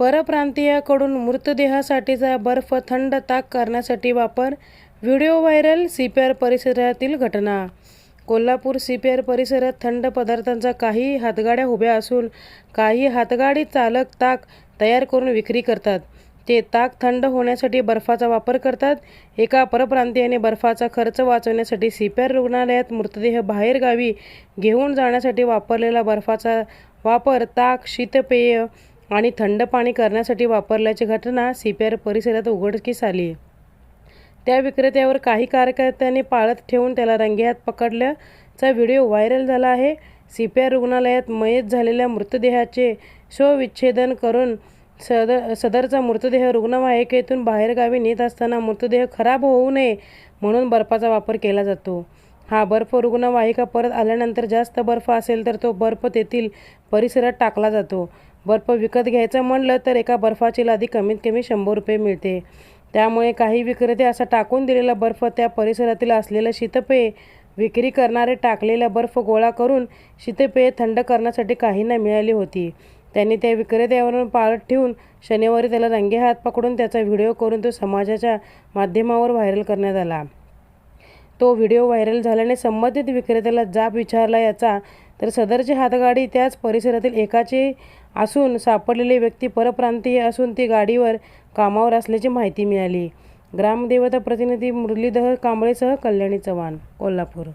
परप्रांतीयाकडून मृतदेहासाठीचा बर्फ थंड ताक करण्यासाठी वापर व्हिडिओ व्हायरल सीपीआर परिसरातील घटना. कोल्हापूर सीपीआर परिसरात थंड पदार्थांचा काही हातगाड्या उभ्या असून काही हातगाडी चालक ताक तयार करून विक्री करतात. ते ताक थंड होण्यासाठी बर्फाचा वापर करतात. एका परप्रांतीयाने बर्फाचा खर्च वाचवण्यासाठी सीपीआर रुग्णालयात मृतदेह बाहेरगावी घेऊन जाण्यासाठी वापरलेला बर्फाचा वापर ताक शीतपेय आणि थंड पाणी करण्यासाठी वापरल्याची घटना सीपीआर परिसरात उघडकीस आली. त्या विक्रेत्यावर काही कार्यकर्त्यांनी पाळत ठेवून त्याला रंगेहात पकडल्याचा व्हिडिओ व्हायरल झाला आहे. सी पी आर रुग्णालयात मयत झालेल्या मृतदेहाचे शवविच्छेदन करून सदर सदरचा मृतदेह रुग्णवाहिकेतून बाहेरगावी नेत असताना मृतदेह खराब होऊ नये म्हणून बर्फाचा वापर केला जातो. हा बर्फ रुग्णवाहिका परत आल्यानंतर जास्त बर्फ असेल तर तो बर्फ तेथील परिसरात टाकला जातो. बर्फ विकत घ्यायचं म्हणलं तर एका बर्फाची लादी कमीत कमी शंभर रुपये मिळते. त्यामुळे काही विक्रेते असा टाकून दिलेला बर्फ त्या परिसरातील असलेलं शीतपेय विक्री करणारे टाकलेला बर्फ गोळा करून शीतपेय थंड करण्यासाठी काहींना मिळाली होती. त्यांनी त्या विक्रेत्यावरून पाळत ठेवून शनिवारी त्याला रंगेहात पकडून त्याचा व्हिडिओ करून तो समाजाच्या माध्यमावर व्हायरल करण्यात आला. तो व्हिडिओ व्हायरल झाल्याने संबंधित विक्रेत्याला जाब विचारला याचा तर सदरची हातगाडी त्याच परिसरातील एकाची असून सापडलेली व्यक्ती परप्रांतीय असून ती गाडीवर कामावर असल्याची माहिती मिळाली. ग्रामदेवता प्रतिनिधी मुरलीधर कांबळेसह कल्याणी चव्हाण कोल्हापूर.